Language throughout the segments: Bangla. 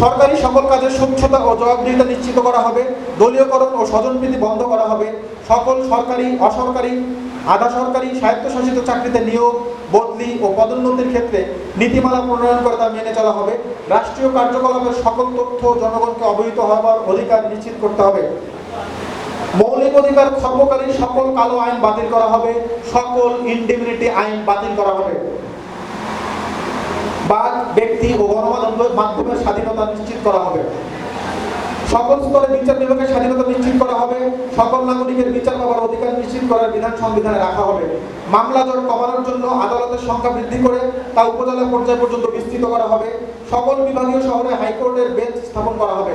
সরকারি সকল কাজের স্বচ্ছতা ও জবাবদিহিতা নিশ্চিত করা হবে, দলীয়করণ ও স্বজনপ্রীতি বন্ধ করা হবে, সকল সরকারি, অসরকারি আধা সরকারি স্বায়ত্তশাসিত চাকরিতে নিয়োগ, বদলি ও পদোন্নতির ক্ষেত্রে নীতিমালা প্রণয়ন করে তা মেনে চলা হবে। রাষ্ট্রীয় কার্যকলাপের সকল তথ্য জনগণকে অবহিত হওয়ার অধিকার নিশ্চিত করতে হবে। মৌলিক অধিকার খর্বকারী সকল কালো আইন বাতিল করা হবে, সকল ইনডিমিনিটি আইন বাতিল করা হবে। ব্যক্তি ও গণমাধ্যমের মাধ্যমের স্বাধীনতা নিশ্চিত করা হবে। সকল স্তরে বিচার বিভাগের স্বাধীনতা নিশ্চিত করা হবে। সকল নাগরিকের বিচার পাওয়ার অধিকার নিশ্চিত করার বিধান সংবিধানে রাখা হবে। মামলা জট কমানোর জন্য আদালতের সংখ্যা বৃদ্ধি করে তা উপজেলা পর্যায় পর্যন্ত বিস্তৃত করা হবে। সকল বিভাগীয় শহরে হাইকোর্টের বেঞ্চ স্থাপন করা হবে।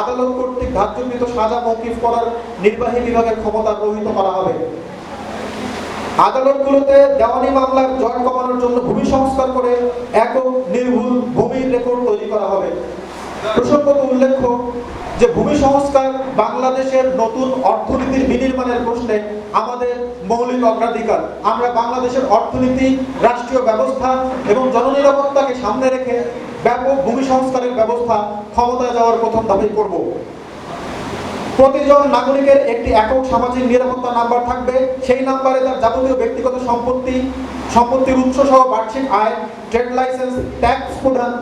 আদালত কর্তৃক ধার্যকৃত সাজা মৌকিফ করার নির্বাহী বিভাগের ক্ষমতা রহিত করা হবে। আদালতগুলোতে দেওয়ানি মামলার জট কমানোর জন্য ভূমি সংস্কার করে একক নির্ভুল ভূমির রেকর্ড তৈরি করা হবে। প্রসঙ্গত উল্লেখ্য যে ভূমি সংস্কার বাংলাদেশের নতুন অর্থনীতির বিনির্মাণের প্রশ্নে আমাদের মৌলিক অগ্রাধিকার। আমরা বাংলাদেশের অর্থনীতি, রাষ্ট্রীয় ব্যবস্থা এবং জননিরাপত্তাকে সামনে রেখে ব্যাপক ভূমি সংস্কারের ব্যবস্থা ক্ষমতায় যাওয়ার প্রথম দাবি করব। প্রতিজন নাগরিকের একটি একক সামাজিক নিরাপত্তা নাম্বার থাকবে। সেই নাম্বারে তার যাবতীয় ব্যক্তিগত সম্পত্তি, সম্পত্তির উৎস সহ বার্ষিক আয়, ট্রেড লাইসেন্স, ট্যাক্স প্রদান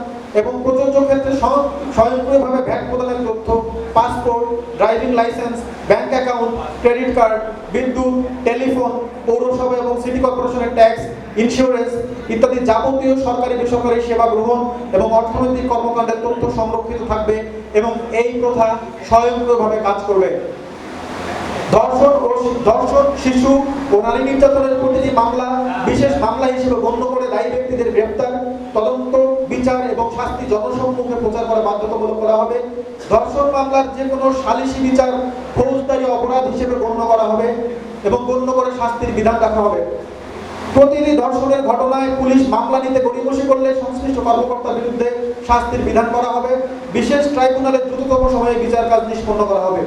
এবং প্রযোজ্য ক্ষেত্রে স্বয়ংক্রিয়ভাবে ভ্যাট প্রদানের তথ্য, passport, driving licence, bank account, credit card, বিদ্যুৎ, টেলিফোন, পৌরসভা এবং সিটি কর্পোরেশনের ট্যাক্স ইন্স্যুরেন্স ইত্যাদি যাবতীয় সরকারি বেসরকারি সেবা গ্রহণ এবং অর্থনৈতিক কর্মকাণ্ডের তথ্য সংরক্ষিত থাকবে এবং এই প্রথা স্বয়ংক্রিয়ভাবে কাজ করবে। ধর্ষণ ও ধর্ষণ শিশু ও নারী নির্যাতনের প্রতিটি মামলা, বিশেষ মামলা হিসেবে গণ্য করে দায়ী ব্যক্তিদের গ্রেপ্তার, তদন্ত, বিচার এবং শাস্তি জনসম্মুখে প্রচার করা বাধ্যতামূলক করা হবে। ধর্ষণ মামলার যে কোনো সালিসি বিচার ফৌজদারি অপরাধ হিসেবে গণ্য করা হবে এবং গণ্য করে শাস্তির বিধান রাখা হবে। প্রতিটি ধর্ষণের ঘটনায় পুলিশ মামলা নিতে গড়িমসি করলে সংশ্লিষ্ট কর্মকর্তার বিরুদ্ধে শাস্তির বিধান করা হবে। বিশেষ ট্রাইব্যুনালে দ্রুততম সময়ে বিচার কাজ নিষ্পন্ন করা হবে।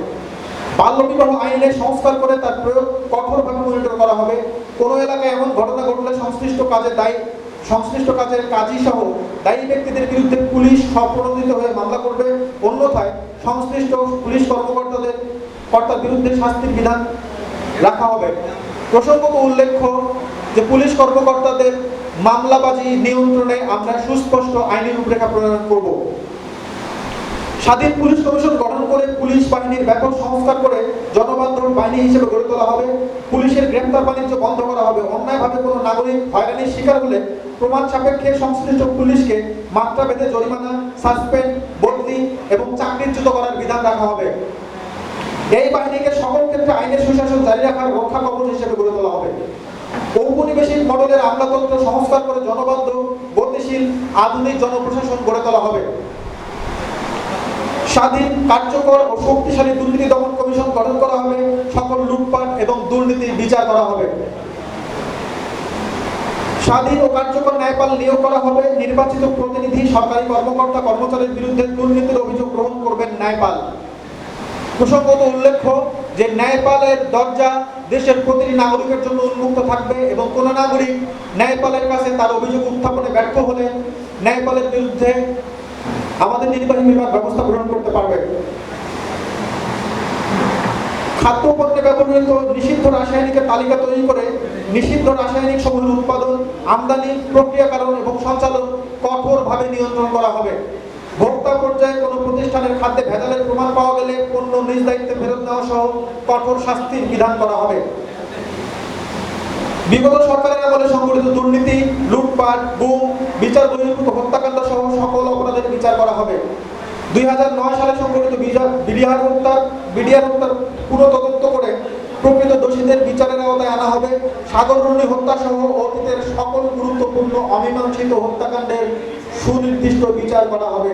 বাল্যবিবাহ আইনে সংস্কার করে তার প্রয়োগ কঠোরভাবে মনিটর করা হবে। কোনো এলাকায় এমন ঘটনা ঘটলে সংশ্লিষ্ট কাজে দায়ী, সংশ্লিষ্ট কাজের কাজী সহ দায়ী ব্যক্তিদের বিরুদ্ধে পুলিশ স্বপ্রণোদিত হয়ে মামলা করবে। অন্যথায় সংশ্লিষ্ট পুলিশ কর্মকর্তাদের, কর্তার বিরুদ্ধে শাস্তির বিধান রাখা হবে। প্রসঙ্গত উল্লেখ্য যে পুলিশ কর্মকর্তাদের মামলাবাজি নিয়ন্ত্রণে আমরা সুস্পষ্ট আইনি রূপরেখা প্রণয়ন করব। স্বাধীন পুলিশ কমিশন গঠন করে পুলিশ বাহিনীর ব্যাপক সংস্কার করে জনবান্ধব বাহিনী হিসেবে গড়ে তোলা হবে। পুলিশের গ্রেপ্তার বাণিজ্য বন্ধ করা হবে। অন্যায়ভাবে কোনো নাগরিক হয়রানির শিকার হলে প্রমাণ সাপেক্ষে সংশ্লিষ্ট পুলিশকে মাত্রা বেঁধে জরিমানা, সাসপেন্ড, বদলি এবং চাকরিচ্যুত করার বিধান রাখা হবে। এই বাহিনীকে সকল ক্ষেত্রে আইনের সুশাসন জারি রাখার রক্ষা কবচ হিসেবে গড়ে তোলা হবে। ঔপনিবেশিক মডেলের আমলাতন্ত্র সংস্কার করে জনবান্ধব গতিশীল, আধুনিক জনপ্রশাসন গড়ে তোলা হবে। স্বাধীন, কার্যকর ও শক্তিশালী দুর্নীতি দমন কমিশন গঠন করা হবে। সকল লুটপাট এবং দুর্নীতির বিচার করা হবে। স্বাধীন ও কার্যকর ন্যায়পাল নিয়োগ করা হবে। নির্বাচিত প্রতিনিধি, সরকারি কর্মকর্তা, কর্মচারীর বিরুদ্ধে দুর্নীতির অভিযোগ গ্রহণ করবেন ন্যায়পাল। প্রসঙ্গত উল্লেখ্য যে ন্যায়পালের দরজা দেশের প্রতিটি নাগরিকের জন্য উন্মুক্ত থাকবে এবং কোনো নাগরিক ন্যায়পালের কাছে তার অভিযোগ উত্থাপনে ব্যর্থ হলে ন্যায়পালের বিরুদ্ধে আমাদের নির্বাহী বিভাগ ব্যবস্থা গ্রহণ করতে পারবে। খাদ্য পণ্যে ব্যবহৃত নিষিদ্ধ রাসায়নিকের তালিকা তৈরি করে নিষিদ্ধ রাসায়নিক সমূহের উৎপাদন, আমদানি, প্রক্রিয়াকরণ এবং সঞ্চালন কঠোরভাবে নিয়ন্ত্রণ করা হবে। পর্যায়ে কোনো প্রতিষ্ঠানের খাদ্যে ভেজালের প্রমাণ পাওয়া গেলে পণ্য নিজ দায়িত্বে ফেরত নেওয়া সহ কঠোর শাস্তির বিধান করা হবে। বিগত সরকারের আমলে সংগঠিত দুর্নীতি, লুটপাট, গুম, বিচার বহির্ভূত হত্যাকাণ্ড সহ সকল অপরাধের বিচার করা হবে। দুই হাজার নয় সালে সংগঠিত বিডিআর হত্যা বিডিআর হত্যার পুরো তদন্ত করে প্রকৃত দোষীদের বিচারের আওতায় আনা হবে। সাগররুণী হত্যা সহ অতীতের সকল গুরুত্বপূর্ণ অমীমাংসিত হত্যাকাণ্ডের সুনির্দিষ্ট বিচার করা হবে।